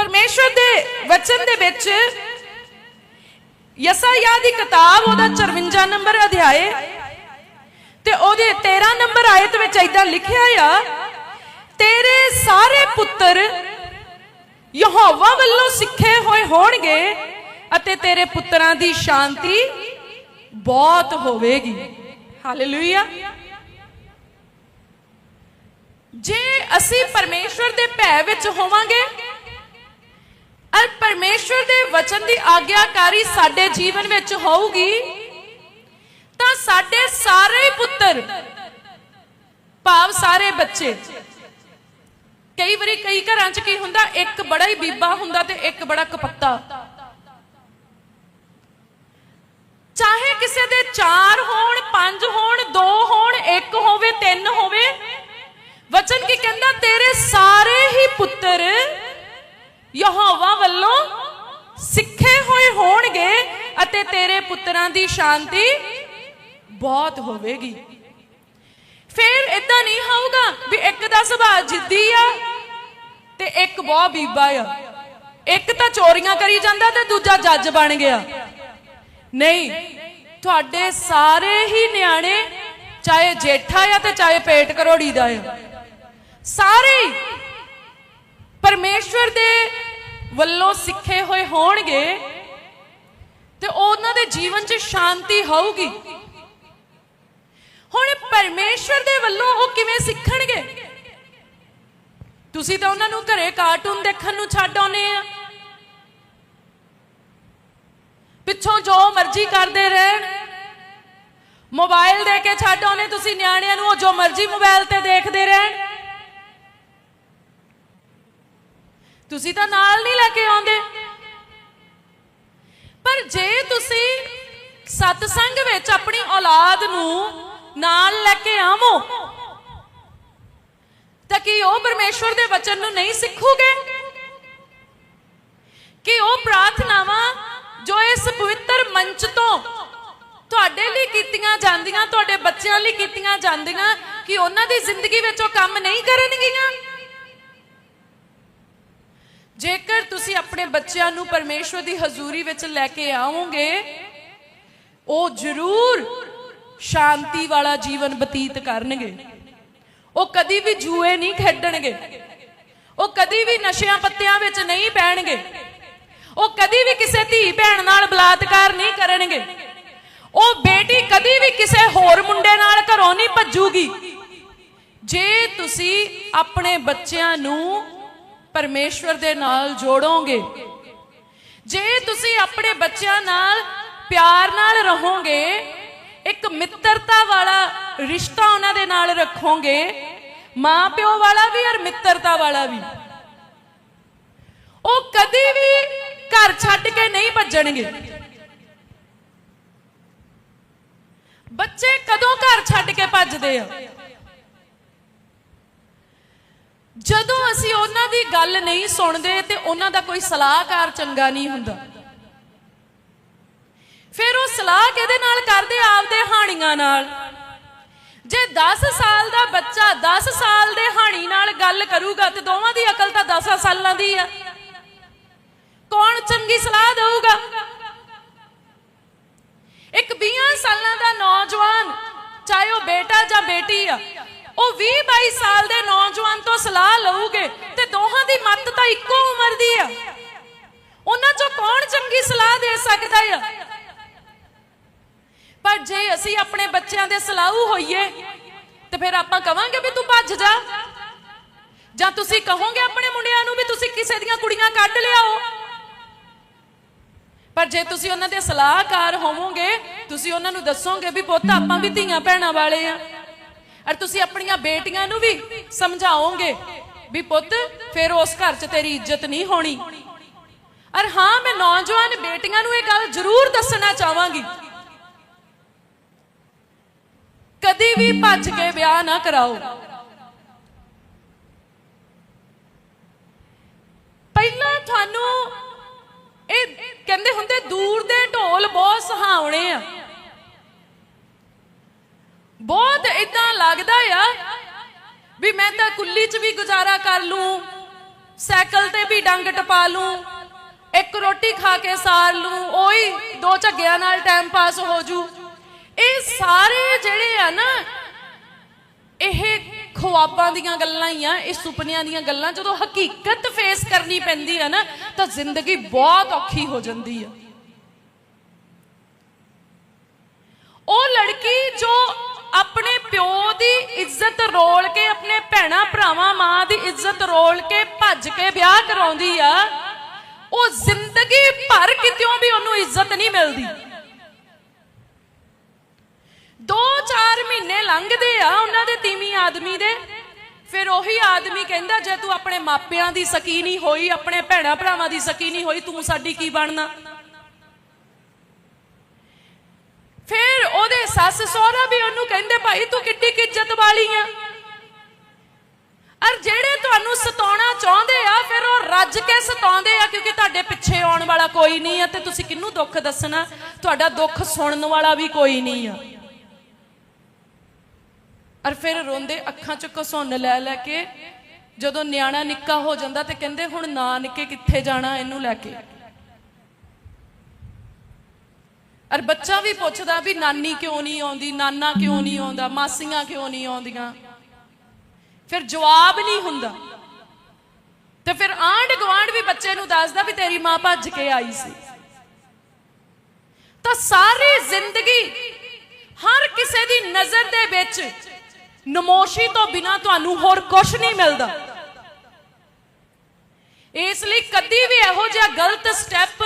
ਪਰਮੇਸ਼ਵਰ ਦੇ ਵਚਨ ਦੇ ਵਿੱਚ ਯਸਾਇਆ ਦੀ ਕਿਤਾਬ, ਉਹਦਾ 54 ਨੰਬਰ ਅਧਿਆਏ ਤੇ ਉਹਦੇ 13 ਨੰਬਰ ਆਇਤ ਵਿੱਚ ਇਦਾਂ ਲਿਖਿਆ ਆ, ਤੇਰੇ ਸਾਰੇ ਪੁੱਤਰ ਯਹੋਵਾ ਵੱਲੋਂ ਸਿੱਖੇ ਹੋਏ ਹੋਣਗੇ ਅਤੇ ਤੇਰੇ ਪੁੱਤਰਾਂ ਦੀ ਸ਼ਾਂਤੀ ਬਹੁਤ ਹੋਵੇਗੀ। ਹਾਲੇਲੂਇਆ ਜੇ ਅਸੀਂ ਪਰਮੇਸ਼ਵਰ ਦੇ ਭੈ ਵਿੱਚ ਹੋਵਾਂਗੇ ਅਰ ਪਰਮੇਸ਼ਵਰ ਦੇ ਵਚਨ ਦੀ ਆਗਿਆਕਾਰੀ ਸਾਡੇ ਜੀਵਨ ਵਿੱਚ ਹੋਊਗੀ, ਤਾਂ ਸਾਡੇ ਸਾਰੇ ਪੁੱਤਰ, ਭਾਵ ਸਾਰੇ ਬੱਚੇ, ਕਈ ਵਾਰੀ ਕਈ ਘਰਾਂ 'ਚ ਕੀ ਹੁੰਦਾ, ਇੱਕ ਬੜਾ ਹੀ ਬੀਬਾ ਹੁੰਦਾ ਤੇ ਇੱਕ ਬੜਾ ਕਪੱਤਾ। ਚਾਹੇ ਕਿਸੇ ਦੇ 4 ਹੋਣ 5 ਹੋਣ 2 ਹੋਣ 1 ਹੋਵੇ 3 ਹੋਵੇ, ਵਚਨ ਕੀ ਕਹਿੰਦਾ, ਤੇਰੇ ਸਾਰੇ ਹੀ ਪੁੱਤਰ ਯਹੋਵਾ ਵੱਲੋਂ ਸਿੱਖੇ ਹੋਏ ਹੋਣਗੇ ਅਤੇ ਤੇਰੇ ਪੁੱਤਰਾਂ ਦੀ ਸ਼ਾਂਤੀ ਬਹੁਤ ਹੋਵੇਗੀ। ਫਿਰ ਇਦਾਂ ਨਹੀਂ ਹੋਊਗਾ ਵੀ ਇੱਕ ਦਾ ਸੁਭਾਅ ਜਿੱਦੀ ਆ ਤੇ ਇੱਕ ਬਹੁਤ ਬੀਬਾ ਆ। ਇੱਕ ਤਾਂ ਚੋਰੀਆਂ ਕਰੀ ਜਾਂਦਾ ਤੇ ਦੂਜਾ ਜੱਜ ਬਣ ਗਿਆ। ਨਹੀਂ, ਤੁਹਾਡੇ ਸਾਰੇ ਹੀ ਨਿਆਣੇ ਚਾਹੇ ਜੇਠਾ ਆ ਤੇ ਚਾਹੇ ਪੇਟ ਕਰੋੜੀ ਦਾ ਆ। ਸਾਰੇ ਪਰਮੇਸ਼ਵਰ ਦੇ ਵੱਲੋਂ ਸਿੱਖੇ ਹੋਏ ਹੋਣਗੇ ਤੇ ਉਹਨਾਂ ਦੇ ਜੀਵਨ 'ਚ ਸ਼ਾਂਤੀ ਹੋਊਗੀ। ਹੁਣ ਪਰਮੇਸ਼ਵਰ ਦੇ ਵੱਲੋਂ ਉਹ ਕਿਵੇਂ ਸਿੱਖਣਗੇ? ਤੁਸੀਂ ਤਾਂ ਉਹਨਾਂ ਨੂੰ ਘਰੇ ਕਾਰਟੂਨ ਦੇਖਣ ਨੂੰ ਛੱਡ ਆਉਨੇ ਆ। ਪਿੱਛੋਂ ਜੋ ਮਰਜ਼ੀ ਕਰਦੇ ਰਹਿਣ। ਮੋਬਾਈਲ ਦੇ ਕੇ ਛੱਡ ਆਉਨੇ ਤੁਸੀਂ ਨਿਆਣਿਆਂ ਨੂੰ, ਉਹ ਜੋ ਮਰਜ਼ੀ ਮੋਬਾਈਲ ਤੇ ਦੇਖਦੇ ਰਹਿਣ। ਤੁਸੀਂ ਤਾਂ ਨਾਲ ਨਹੀਂ ਲੈ ਕੇ ਆਉਂਦੇ। ਪਰ ਜੇ ਤੁਸੀਂ ਸਤਸੰਗ ਵਿੱਚ ਆਪਣੀ ਔਲਾਦ ਨੂੰ ਨਾਲ ਲੈ ਕੇ ਆਵੋ, ਤਾਂ ਕਿ ਉਹ ਪਰਮੇਸ਼ਵਰ ਦੇ ਵਚਨ ਨੂੰ ਨਹੀਂ ਸਿੱਖੂਗੇ? ਕਿ ਉਹ ਪ੍ਰਾਰਥਨਾਵਾਂ ਜੋ ਇਸ ਪਵਿੱਤਰ ਮੰਚ ਤੋਂ ਤੁਹਾਡੇ ਲਈ ਕੀਤੀਆਂ ਜਾਂਦੀਆਂ, ਤੁਹਾਡੇ ਬੱਚਿਆਂ ਲਈ ਕੀਤੀਆਂ ਜਾਂਦੀਆਂ, ਕਿ ਉਹਨਾਂ ਦੀ ਜ਼ਿੰਦਗੀ ਵਿੱਚ ਉਹ ਕੰਮ ਨਹੀਂ ਕਰਨਗੀਆਂ? ਜੇਕਰ ਤੁਸੀਂ ਆਪਣੇ ਬੱਚਿਆਂ ਨੂੰ ਪਰਮੇਸ਼ਵਰ ਦੀ ਹਜ਼ੂਰੀ ਵਿੱਚ ਲੈ ਕੇ ਆਵੋਗੇ ਉਹ ਜ਼ਰੂਰ ਸ਼ਾਂਤੀ ਵਾਲਾ ਜੀਵਨ ਬਤੀਤ ਕਰਨਗੇ। ਉਹ ਕਦੀ ਵੀ ਜੂਏ ਨਹੀਂ ਖੇਡਣਗੇ। ਉਹ ਕਦੀ ਵੀ ਨਸ਼ਿਆਂ ਪੱਤਿਆਂ ਵਿੱਚ ਨਹੀਂ ਪੈਣਗੇ। ਉਹ ਕਦੀ ਵੀ ਕਿਸੇ ਧੀ ਭੈਣ ਨਾਲ ਬਲਾਤਕਾਰ ਨਹੀਂ ਕਰਨਗੇ। ਉਹ ਬੇਟੀ ਕਦੀ ਵੀ ਕਿਸੇ ਹੋਰ ਮੁੰਡੇ ਨਾਲ ਘਰੋਂ ਨਹੀਂ ਭੱਜੂਗੀ। ਜੇ ਤੁਸੀਂ ਆਪਣੇ ਬੱਚਿਆਂ ਨੂੰ ਪਰਮੇਸ਼ਵਰ ਦੇ ਨਾਲ ਜੋੜੋਗੇ। ਜੇ ਤੁਸੀਂ ਆਪਣੇ ਬੱਚਿਆਂ ਨਾਲ ਪਿਆਰ ਨਾਲ ਰਹੋਗੇ, ਇੱਕ ਮਿੱਤਰਤਾ ਵਾਲਾ ਰਿਸ਼ਤਾ ਉਹਨਾਂ ਦੇ ਨਾਲ ਰੱਖੋਗੇ ਮਾਂ ਪਿਓ ਵਾਲਾ ਵੀ ਔਰ ਮਿੱਤਰਤਾ ਵਾਲਾ ਵੀ। ਉਹ ਕਦੀ ਵੀ ਘਰ ਛੱਡ ਕੇ ਨਹੀਂ ਭੱਜਣਗੇ। ਬੱਚੇ ਕਦੋਂ ਘਰ ਛੱਡ ਕੇ ਭੱਜਦੇ ਆ? ਜਦੋਂ ਅਸੀਂ ਉਹਨਾਂ ਦੀ ਗੱਲ ਨਹੀਂ ਸੁਣਦੇ ਤੇ ਉਹਨਾਂ ਦਾ ਕੋਈ ਸਲਾਹਕਾਰ ਚੰਗਾ ਨਹੀਂ ਹੁੰਦਾ। ਫਿਰ ਉਹ ਸਲਾਹ ਕਿਹਦੇ ਨਾਲ ਕਰਦੇ? ਆਪਦੇ ਹਾਣੀਆਂ ਨਾਲ। ਜੇ 10 ਸਾਲ ਦਾ ਬੱਚਾ 10 ਸਾਲ ਦੇ ਹਾਣੀ ਨਾਲ ਗੱਲ ਕਰੂਗਾ ਤੇ ਦੋਵਾਂ ਦੀ ਅਕਲ ਤਾਂ 10 ਸਾਲਾਂ ਦੀ ਆ। ਕੌਣ ਚੰਗੀ ਸਲਾਹ ਦੇਊਗਾ? ਇੱਕ 20 ਸਾਲਾਂ ਦਾ ਨੌਜਵਾਨ, ਚਾਹੇ ਉਹ ਬੇਟਾ ਜਾਂ ਬੇਟੀ ਆ ਉਹ 20 22 ਸਾਲ ਦੇ ਨੌਜਵਾਨ ਤੋਂ ਸਲਾਹ ਲਊਗੇ ਤੇ ਦੋਹਾਂ ਦੀ ਮੱਤ ਤਾਂ ਇੱਕੋ ਉਮਰ ਦੀ ਆ। ਉਹਨਾਂ ਚੋਂ ਕੌਣ ਚੰਗੀ ਸਲਾਹ ਦੇ ਸਕਦਾ ਆ? ਪਰ ਜੇ ਅਸੀਂ ਆਪਣੇ ਬੱਚਿਆਂ ਦੇ ਸਲਾਹੂ ਹੋਈਏ, ਤੇ ਫਿਰ ਆਪਾਂ ਕਵਾਂਗੇ ਵੀ ਤੂੰ ਭੱਜ ਜਾ। ਜਾਂ ਤੁਸੀਂ ਕਹੋਗੇ ਆਪਣੇ ਮੁੰਡਿਆਂ ਨੂੰ ਵੀ ਤੁਸੀਂ ਕਿਸੇ ਦੀਆਂ ਕੁੜੀਆਂ ਕੱਢ ਲਿਆਓ। ਪਰ ਜੇ ਤੁਸੀਂ ਉਹਨਾਂ ਦੇ ਸਲਾਹਕਾਰ ਹੋਵੋਗੇ, ਤੁਸੀਂ ਉਹਨਾਂ ਨੂੰ ਦੱਸੋਗੇ ਵੀ ਪੁੱਤ ਆਪਾਂ ਵੀ ਧੀਆਂ ਭੈਣਾਂ ਵਾਲੇ ਆ। ਔਰ ਤੁਸੀਂ ਆਪਣੀਆਂ ਬੇਟੀਆਂ ਨੂੰ ਵੀ ਸਮਝਾਓਗੇ ਵੀ ਪੁੱਤ, ਫਿਰ ਉਸ ਘਰ 'ਚ ਤੇਰੀ ਇੱਜ਼ਤ ਨਹੀਂ ਹੋਣੀ। ਔਰ ਹਾਂ, ਮੈਂ ਨੌਜਵਾਨ ਬੇਟੀਆਂ ਨੂੰ ਇਹ ਗੱਲ ਜ਼ਰੂਰ ਦੱਸਣਾ ਚਾਹਾਂਗੀ। ਕਦੀ ਵੀ ਭੱਜ ਕੇ ਵਿਆਹ ਨਾ ਕਰਾਓ। ਪਹਿਲਾਂ ਤੁਹਾਨੂੰ ਇਹ ਕਹਿੰਦੇ ਹੁੰਦੇ, ਦੂਰ ਦੇ ਢੋਲ ਬਹੁਤ ਸਹਾਉਣੇ ਆ। ਬਹੁਤ ਇਦਾਂ ਲੱਗਦਾ ਆ ਵੀ ਮੈਂ ਤਾਂ ਕੁੱਲੀ 'ਚ ਵੀ ਗੁਜ਼ਾਰਾ ਕਰ ਲੂੰ, ਸਾਈਕਲ ਤੇ ਵੀ ਡੰਗ ਟਪਾ ਲੂੰ, ਇੱਕ ਰੋਟੀ ਖਾ ਕੇ ਸਾਰ ਲੂੰ ਉਹੀ ਦੋ ਝੱਗਿਆਂ ਨਾਲ ਟਾਈਮ ਪਾਸ ਹੋ ਜੂ। ਇਹ ਸਾਰੇ ਜਿਹੜੇ ਆ ਨਾ, ਇਹ ਖੁਆਬਾਂ ਦੀਆਂ ਗੱਲਾਂ ਹੀ ਆ, ਇਹ ਸੁਪਨਿਆਂ ਦੀਆਂ ਗੱਲਾਂ, ਜਦੋਂ ਹਕੀਕਤ ਫੇਸ ਕਰਨੀ ਪੈਂਦੀ ਆ ਨਾ, ਤਾਂ ਜ਼ਿੰਦਗੀ ਬਹੁਤ ਔਖੀ ਹੋ ਜਾਂਦੀ ਆ। ਉਹ ਲੜਕੀ ਜੋ ਆਪਣੇ ਪਿਓ ਦੀ ਇੱਜ਼ਤ ਰੋਲ ਕੇ, ਆਪਣੇ ਭੈਣਾ ਭਰਾਵਾਂ, ਮਾਂ ਦੀ ਇੱਜ਼ਤ ਰੋਲ ਕੇ ਭੱਜ ਕੇ ਵਿਆਹ ਕਰਾਉਂਦੀ ਆ, ਉਹ ਜ਼ਿੰਦਗੀ ਭਰ ਕਿਤਿਓਂ ਵੀ ਉਹਨੂੰ ਇੱਜ਼ਤ ਨਹੀਂ ਮਿਲਦੀ। 2-4 ਮਹੀਨੇ ਲੰਘਦੇ ਆ ਉਹਨਾਂ ਦੇ ਤੀਵੀਂ ਆਦਮੀ ਦੇ। ਫਿਰ ਉਹੀ ਆਦਮੀ ਕਹਿੰਦਾ, ਜੇ ਤੂੰ ਆਪਣੇ ਮਾਪਿਆਂ ਦੀ ਸਕੀ ਨਹੀਂ ਹੋਈ, ਆਪਣੇ ਭੈਣਾ ਭਰਾਵਾਂ ਦੀ ਸਕੀ ਨਹੀਂ ਹੋਈ, ਤੂੰ ਸਾਡੀ ਕੀ ਬਣਨਾ? ਫਿਰ ਉਹਦੇ ਸੱਸ ਸਹੁਰਾ ਵੀ ਉਹਨੂੰ ਕਹਿੰਦੇ, ਭਾਈ ਤੂੰ ਕਿੱਡੀ ਕਿ ਵਾਲੀ ਆ। ਅਰ ਜਿਹੜੇ ਤੁਹਾਨੂੰ ਸਤਾਉਣਾ ਚਾਹੁੰਦੇ ਆ, ਫਿਰ ਉਹ ਰੱਜ ਕੇ ਸਤਾਉਂਦੇ ਆ, ਕਿਉਂਕਿ ਤੁਹਾਡੇ ਪਿੱਛੇ ਆਉਣ ਵਾਲਾ ਕੋਈ ਨਹੀਂ ਆ, ਤੇ ਤੁਸੀਂ ਕਿਹਨੂੰ ਦੁੱਖ ਦੱਸਣਾ? ਤੁਹਾਡਾ ਦੁੱਖ ਸੁਣਨ ਵਾਲਾ ਵੀ ਕੋਈ ਨਹੀਂ ਆ। ਅਰ ਫਿਰ ਰੋਂਦੇ ਅੱਖਾਂ ਚ ਘਸੁੰਨ ਲੈ ਲੈ ਕੇ ਜਦੋਂ ਨਿਆਣਾ ਨਿੱਕਾ ਹੋ ਜਾਂਦਾ ਤੇ ਕਹਿੰਦੇ, ਹੁਣ ਨਾਨਕੇ ਕਿੱਥੇ ਜਾਣਾ ਇਹਨੂੰ ਲੈ ਕੇ? ਅਰ ਬੱਚਾ ਵੀ ਪੁੱਛਦਾ ਵੀ ਨਾਨੀ ਕਿਉਂ ਨਹੀਂ ਆਉਂਦੀ, ਨਾਨਾ ਕਿਉਂ ਨਹੀਂ ਆਉਂਦਾ, ਮਾਸੀਆਂ ਕਿਉਂ ਨਹੀਂ ਆਉਂਦੀਆਂ? ਫਿਰ ਜਵਾਬ ਨਹੀਂ ਹੁੰਦਾ। ਤੇ ਫਿਰ ਆਂਢ ਗੁਆਂਢ ਵੀ ਬੱਚੇ ਨੂੰ ਦੱਸਦਾ ਵੀ ਤੇਰੀ ਮਾਂ ਭੱਜ ਕੇ ਆਈ ਸੀ। ਤਾਂ ਸਾਰੀ ਜ਼ਿੰਦਗੀ ਹਰ ਕਿਸੇ ਦੀ ਨਜ਼ਰ ਦੇ ਵਿੱਚ ਨਮੋਸ਼ੀ ਤੋਂ ਬਿਨਾ ਤੁਹਾਨੂੰ ਹੋਰ ਕੁਝ ਨਹੀਂ ਮਿਲਦਾ। ਇਸ ਲਈ ਕਦੀ ਵੀ ਇਹੋ ਜਿਹਾ ਗਲਤ ਸਟੈਪ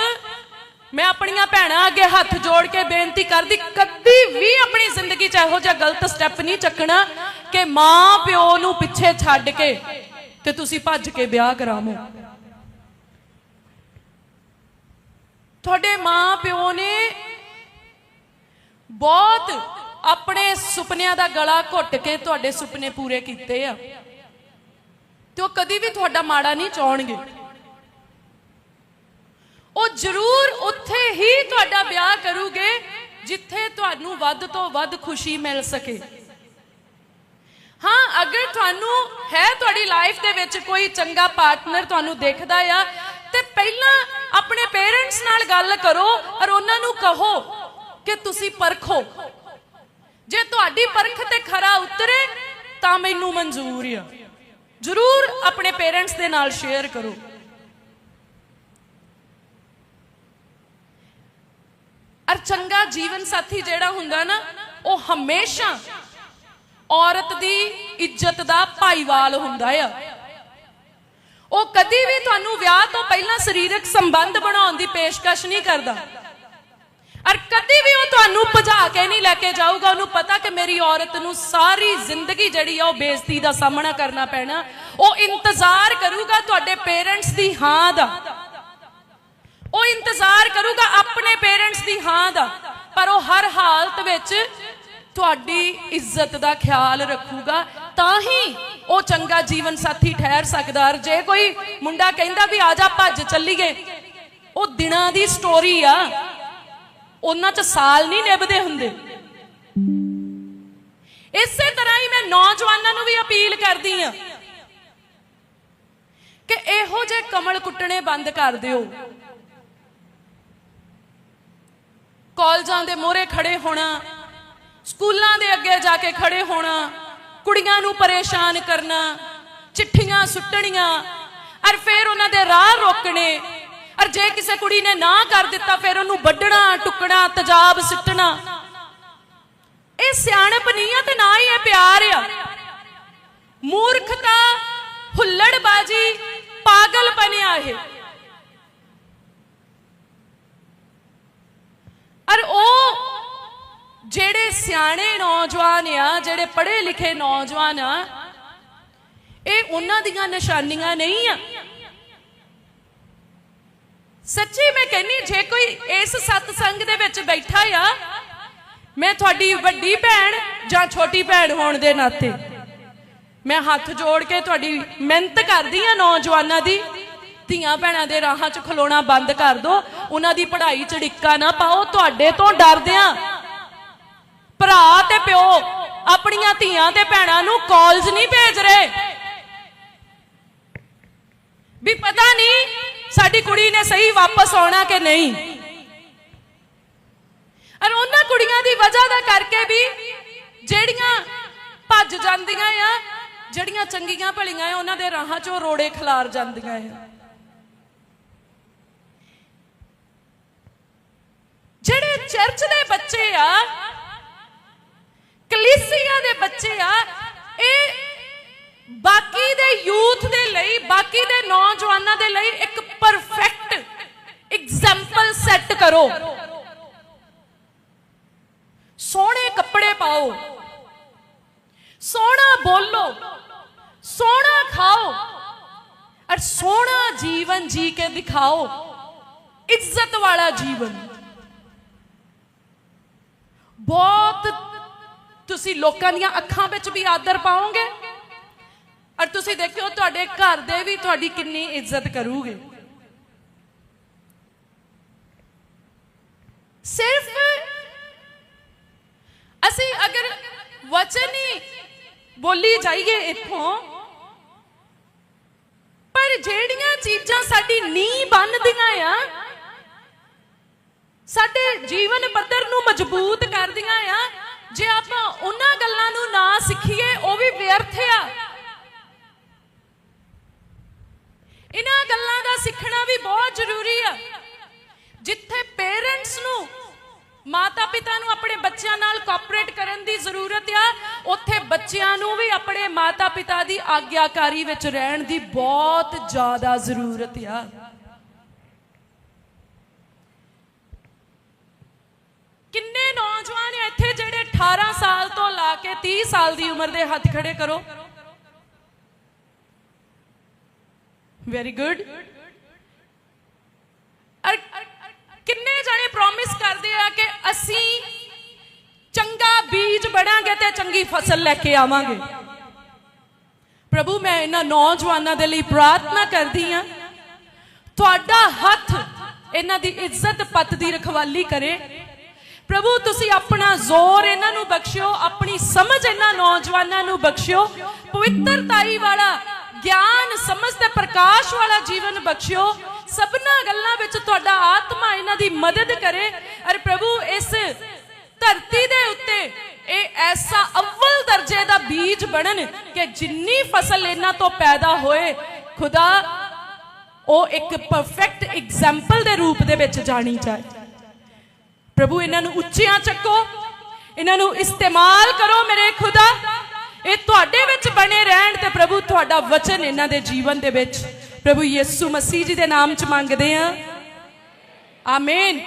ਮੈਂ ਆਪਣੀਆਂ ਭੈਣਾਂ ਅੱਗੇ ਹੱਥ ਜੋੜ ਕੇ ਬੇਨਤੀ ਕਰਦੀ, ਕਦੀ ਵੀ ਆਪਣੀ ਜ਼ਿੰਦਗੀ 'ਚ ਇਹੋ ਜਿਹਾ ਗਲਤ ਸਟੈਪ ਨਹੀਂ ਚੱਕਣਾ ਕਿ ਮਾਂ ਪਿਓ ਨੂੰ ਪਿੱਛੇ ਛੱਡ ਕੇ ਤੇ ਤੁਸੀਂ ਭੱਜ ਕੇ ਵਿਆਹ ਕਰਾਵੋ। ਤੁਹਾਡੇ ਮਾਂ ਪਿਓ ਨੇ ਬਹੁਤ ਆਪਣੇ ਸੁਪਨਿਆਂ ਦਾ ਗਲਾ ਘੁੱਟ ਕੇ ਤੁਹਾਡੇ ਸੁਪਨੇ ਪੂਰੇ ਕੀਤੇ ਆ। ਤੇ ਉਹ ਕਦੀ ਵੀ ਤੁਹਾਡਾ ਮਾੜਾ ਨਹੀਂ ਚਾਹਣਗੇ। ਉਹ ਜ਼ਰੂਰ ਉੱਥੇ ਹੀ ਤੁਹਾਡਾ ਵਿਆਹ ਕਰੂਗੇ, ਜਿੱਥੇ ਤੁਹਾਨੂੰ ਵੱਧ ਤੋਂ ਵੱਧ ਖੁਸ਼ੀ ਮਿਲ ਸਕੇ। ਹਾਂ, ਅਗਰ ਤੁਹਾਨੂੰ ਹੈ ਤੁਹਾਡੀ ਲਾਈਫ ਦੇ ਵਿੱਚ ਕੋਈ ਚੰਗਾ ਪਾਰਟਨਰ ਤੁਹਾਨੂੰ ਦੇਖਦਾ ਆ, ਤੇ ਪਹਿਲਾਂ ਆਪਣੇ ਪੇਰੈਂਟਸ ਨਾਲ ਗੱਲ ਕਰੋ ਔਰ ਉਹਨਾਂ ਨੂੰ ਕਹੋ ਕਿ ਤੁਸੀਂ ਪਰਖੋ। ਜੇ ਤੁਹਾਡੀ ਪਰਖ ਤੇ ਖਰਾ ਉਤਰੇ, ਤਾਂ ਮੈਨੂੰ ਮਨਜ਼ੂਰ ਆ। ਜ਼ਰੂਰ ਆਪਣੇ ਪੇਰੈਂਟਸ ਦੇ ਨਾਲ ਸ਼ੇਅਰ ਕਰੋ। ਅਰ ਚੰਗਾ ਜੀਵਨ ਸਾਥੀ ਜਿਹੜਾ ਹੁੰਦਾ ਨਾ, ਉਹ ਹਮੇਸ਼ਾ ਔਰਤ ਦੀ ਇੱਜ਼ਤ ਦਾ ਭਾਈਵਾਲ ਹੁੰਦਾ ਆ। ਉਹ ਕਦੀ ਵੀ ਤੁਹਾਨੂੰ ਵਿਆਹ ਤੋਂ ਪਹਿਲਾਂ ਸਰੀਰਕ ਸੰਬੰਧ ਬਣਾਉਣ ਦੀ ਪੇਸ਼ਕਸ਼ ਨਹੀਂ ਕਰਦਾ। ਅਰ ਕਦੀ ਵੀ ਉਹ ਤੁਹਾਨੂੰ ਭਜਾ ਕੇ ਨਹੀਂ ਲੈ ਕੇ ਜਾਊਗਾ, ਉਹਨੂੰ ਪਤਾ ਕਿ ਮੇਰੀ ਔਰਤ ਨੂੰ ਸਾਰੀ ਜ਼ਿੰਦਗੀ ਜਿਹੜੀ ਆ, ਉਹ ਬੇਇੱਜ਼ਤੀ ਦਾ ਸਾਹਮਣਾ ਕਰਨਾ ਪੈਣਾ। ਉਹ ਇੰਤਜ਼ਾਰ ਕਰੂਗਾ ਤੁਹਾਡੇ ਪੇਰੈਂਟਸ ਦੀ ਹਾਂ ਦਾ। ਉਹ ਇੰਤਜ਼ਾਰ ਕਰੂਗਾ ਆਪਣੇ ਪੇਰੈਂਟਸ ਦੀ ਹਾਂ ਦਾ। ਪਰ ਉਹ ਹਰ ਹਾਲਤ ਵਿੱਚ ਤੁਹਾਡੀ ਇੱਜ਼ਤ ਦਾ ਖਿਆਲ ਰੱਖੂਗਾ। ਤਾਂ ਹੀ ਉਹ ਚੰਗਾ ਜੀਵਨ ਸਾਥੀ ਠਹਿਰ ਸਕਦਾ। ਜੇ ਕੋਈ ਮੁੰਡਾ ਕਹਿੰਦਾ ਵੀ ਆ ਜਾ ਭੱਜ, ਚੱਲੀਏ, ਉਹ ਦਿਨਾਂ ਦੀ ਸਟੋਰੀ ਆ। ਉਹਨਾਂ ਚ ਸਾਲ ਨਹੀਂ ਨਿਭਦੇ ਹੁੰਦੇ। ਇਸੇ ਤਰ੍ਹਾਂ ਹੀ ਮੈਂ ਨੌਜਵਾਨਾਂ ਨੂੰ ਵੀ ਅਪੀਲ ਕਰਦੀ ਆ ਕਿ ਇਹੋ ਜਿਹੇ ਕਮਲ ਕੁੱਟਣੇ ਬੰਦ ਕਰ ਦਿਓ। ਕਾਲਜਾਂ ਦੇ ਮੋਹਰੇ ਖੜੇ ਹੋਣਾ, ਸਕੂਲਾਂ ਦੇ ਅੱਗੇ ਜਾ ਕੇ ਖੜੇ ਹੋਣਾ, ਕੁੜੀਆਂ ਨੂੰ ਪਰੇਸ਼ਾਨ ਕਰਨਾ, ਚਿੱਠੀਆਂ ਸੁੱਟਣੀਆਂ ਔਰ ਫਿਰ ਉਹਨਾਂ ਦੇ ਰਾਹ ਰੋਕਣੇ ਔਰ ਜੇ ਕਿਸੇ ਕੁੜੀ ਨੇ ਨਾ ਕਰ ਦਿੱਤਾ, ਫਿਰ ਉਹਨੂੰ ਵੱਢਣਾ, ਟੁੱਕਣਾ, ਤਜਾਬ ਸਿੱਟਣਾ। ਇਹ ਸਿਆਣਪ ਨਹੀਂ ਆ ਤੇ ਨਾ ਹੀ ਇਹ ਪਿਆਰ ਆ। ਮੂਰਖਤਾ, ਹੁੱਲੜਬਾਜੀ ਪਾਗਲ ਬਣਿਆ ਇਹ। ਔਰ ਉਹ ਜਿਹੜੇ ਸਿਆਣੇ ਨੌਜਵਾਨ ਆ, ਜਿਹੜੇ ਪੜ੍ਹੇ ਲਿਖੇ ਨੌਜਵਾਨ ਆ, ਇਹ ਉਹਨਾਂ ਦੀਆਂ ਨਿਸ਼ਾਨੀਆਂ ਨਹੀਂ ਆ। ਸੱਚੀ ਮੈਂ ਕਹਿੰਨੀ, ਜੇ ਕੋਈ ਇਸ ਸਤਸੰਗ ਦੇ ਵਿੱਚ ਬੈਠਾ ਆ, ਮੈਂ ਤੁਹਾਡੀ ਵੱਡੀ ਭੈਣ ਜਾਂ ਛੋਟੀ ਭੈਣ ਹੋਣ ਦੇ ਨਾਤੇ, ਮੈਂ ਹੱਥ ਜੋੜ ਕੇ ਤੁਹਾਡੀ ਮਿਹਨਤ ਕਰਦੀ ਆ ਨੌਜਵਾਨਾਂ ਦੀ। ਧੀਆਂ ਭੈਣਾਂ ਦੇ ਰਾਹਾਂ 'ਚ ਖਲੋਣਾ ਬੰਦ ਕਰ ਦਿਓ ਉਹਨਾਂ ਦੀ ਪੜ੍ਹਾਈ 'ਚ ਡਿੱਕਾ ਨਾ ਪਾਓ। ਤੁਹਾਡੇ ਤੋਂ ਡਰਦੇ ਆ। ਭਰਾ ਤੇ ਪਿਓ, ਆਪਣੀਆਂ ਧੀਆਂ ਤੇ ਭੈਣਾਂ ਨੂੰ ਕਾਲਜ ਨਹੀਂ ਭੇਜ ਰਹੇ। ਵੀ ਪਤਾ ਨਹੀਂ ਸਾਡੀ ਕੁੜੀ ਨੇ ਸਹੀ ਵਾਪਸ ਆਉਣਾ ਕਿ ਨਹੀਂ। ਔਰ ਉਹਨਾਂ ਕੁੜੀਆਂ ਦੀ ਵਜ੍ਹਾ ਦਾ ਕਰਕੇ ਵੀ ਜਿਹੜੀਆਂ ਭੱਜ ਜਾਂਦੀਆਂ ਆ, ਜਿਹੜੀਆਂ ਚੰਗੀਆਂ ਭਲੀਆਂ ਆ, ਉਹਨਾਂ ਦੇ ਰਾਹਾਂ 'ਚੋਂ ਰੋੜੇ ਖਿਲਾਰ ਜਾਂਦੀਆਂ ਆ। ਜਿਹੜੇ ਚਰਚ ਦੇ ਬੱਚੇ ਆ, ਕਲੀਸਿਆ ਦੇ ਬੱਚੇ ਆ, ਇਹ ਬਾਕੀ ਦੇ ਯੂਥ ਦੇ ਲਈ, ਬਾਕੀ ਦੇ ਨੌਜਵਾਨਾਂ ਦੇ ਲਈ ਇੱਕ ਪਰਫੈਕਟ ਐਗਜ਼ਾਮਪਲ ਸੈੱਟ ਕਰੋ। ਸੋਹਣੇ ਕੱਪੜੇ ਪਾਓ, ਸੋਹਣਾ ਬੋਲੋ, ਸੋਹਣਾ ਖਾਓ, ਔਰ ਸੋਹਣਾ ਜੀਵਨ ਜੀ ਕੇ ਦਿਖਾਓ, ਇੱਜ਼ਤ ਵਾਲਾ ਜੀਵਨ। ਬਹੁਤ ਤੁਸੀਂ ਲੋਕਾਂ ਦੀਆਂ ਅੱਖਾਂ ਵਿੱਚ ਵੀ ਆਦਰ ਪਾਓਗੇ? ਔਰ ਤੁਸੀਂ ਦੇਖਿਓ ਤੁਹਾਡੇ ਘਰ ਦੇ ਵੀ ਤੁਹਾਡੀ ਕਿੰਨੀ ਇੱਜ਼ਤ ਕਰੂਗੇ। ਸਿਰਫ ਅਸੀਂ ਅਗਰ ਵਚਨ ਹੀ ਬੋਲੀ ਜਾਈਏ ਇੱਥੋਂ, ਪਰ ਜਿਹੜੀਆਂ ਚੀਜ਼ਾਂ ਸਾਡੀ ਨੀਂਹ ਬੰਨਦੀਆਂ ਆ ਸਾਡੇ ਜੀਵਨ ਪੱਧਰ ਨੂੰ ਮਜ਼ਬੂਤ ਕਰਦੀਆਂ ਆ। ਜੇ ਆਪਾਂ ਉਹਨਾਂ ਗੱਲਾਂ ਨੂੰ ਨਾ ਸਿੱਖੀਏ, ਉਹ ਵੀ ਵਿਅਰਥ ਆ। ਇਹਨਾਂ ਗੱਲਾਂ ਦਾ ਸਿੱਖਣਾ ਵੀ ਬਹੁਤ ਜ਼ਰੂਰੀ ਆ। ਜਿੱਥੇ ਪੇਰੈਂਟਸ ਨੂੰ ਮਾਤਾ ਪਿਤਾ ਨੂੰ ਆਪਣੇ ਬੱਚਿਆਂ ਨਾਲ ਕੋਆਪਰੇਟ ਕਰਨ ਦੀ ਜ਼ਰੂਰਤ ਆ, ਉੱਥੇ ਬੱਚਿਆਂ ਨੂੰ ਵੀ ਆਪਣੇ ਮਾਤਾ ਪਿਤਾ ਦੀ ਆਗਿਆਕਾਰੀ ਵਿੱਚ ਰਹਿਣ ਦੀ ਬਹੁਤ ਜ਼ਿਆਦਾ ਜ਼ਰੂਰਤ ਆ। ਲਾ ਕੇ 30 ਸਾਲ ਦੀ ਉਮਰ ਦੇ ਹੱਥ ਖੜੇ ਕਰੋ। ਵੈਰੀ ਗੁੱਡ ਕਿੰਨੇ ਜਾਣੇ ਪ੍ਰੋਮਿਸ ਕਰਦੇ ਆ ਕਿ ਅਸੀਂ ਚੰਗਾ ਬੀਜ ਬੜਾਂਗੇ ਤੇ ਚੰਗੀ ਫਸਲ ਲੈ ਕੇ ਆਵਾਂਗੇ। ਪ੍ਰਭੂ, ਮੈਂ ਇਹਨਾਂ ਨੌਜਵਾਨਾਂ ਦੇ ਲਈ ਪ੍ਰਾਰਥਨਾ ਕਰਦੀ ਆ ਤੁਹਾਡਾ ਹੱਥ ਇਹਨਾਂ ਦੀ ਇੱਜ਼ਤ ਪੱਤ ਦੀ ਰਖਵਾਲੀ ਕਰੇ। ਪ੍ਰਭੂ, ਤੁਸੀਂ ਆਪਣਾ ਜ਼ੋਰ ਇਹਨਾਂ ਨੂੰ ਬਖਸ਼ਿਓ, ਆਪਣੀ ਸਮਝ ਇਹਨਾਂ ਨੌਜਵਾਨਾਂ ਨੂੰ ਬਖਸ਼ਿਓ, ਪਵਿੱਤਰਤਾਈ ਵਾਲਾ, ਗਿਆਨ, ਸਮਝ ਤੇ ਪ੍ਰਕਾਸ਼ ਵਾਲਾ ਜੀਵਨ ਬਖਸ਼ਿਓ। ਸਭਨਾ ਗੱਲਾਂ ਵਿੱਚ ਤੁਹਾਡਾ ਆਤਮਾ ਇਹਨਾਂ ਦੀ ਮਦਦ ਕਰੇ। ਅਰ ਪ੍ਰਭੂ, ਇਸ ਧਰਤੀ ਦੇ ਉੱਤੇ ਇਹ ਐਸਾ ਅਵਲ ਦਰਜੇ ਦਾ ਬੀਜ ਬਣਨ ਕਿ ਜਿੰਨੀ ਫਸਲ ਇਹਨਾਂ ਤੋਂ ਪੈਦਾ ਹੋਏ, ਖੁਦਾ, ਉਹ ਇੱਕ ਪਰਫੈਕਟ ਐਗਜ਼ਾਮਪਲ ਦੇ ਰੂਪ ਦੇ ਵਿੱਚ ਜਾਣੀ ਜਾਏ। ਪ੍ਰਭੂ, ਇਹਨਾਂ ਨੂੰ ਉੱਚੀਆਂ ਚੱਕੋ, ਇਹਨਾਂ ਨੂੰ ਇਸਤੇਮਾਲ ਕਰੋ ਮੇਰੇ ਖੁਦਾ। ਇਹ ਤੁਹਾਡੇ ਵਿੱਚ ਬਣੇ ਰਹਿਣ ਤੇ ਪ੍ਰਭੂ, ਤੁਹਾਡਾ ਵਚਨ ਇਹਨਾਂ ਦੇ ਜੀਵਨ ਦੇ ਵਿੱਚ। ਪ੍ਰਭੂ ਯਿਸੂ ਮਸੀਹ ਜੀ ਦੇ ਨਾਮ ਚ ਮੰਗਦੇ ਆ ਆਮੀਨ।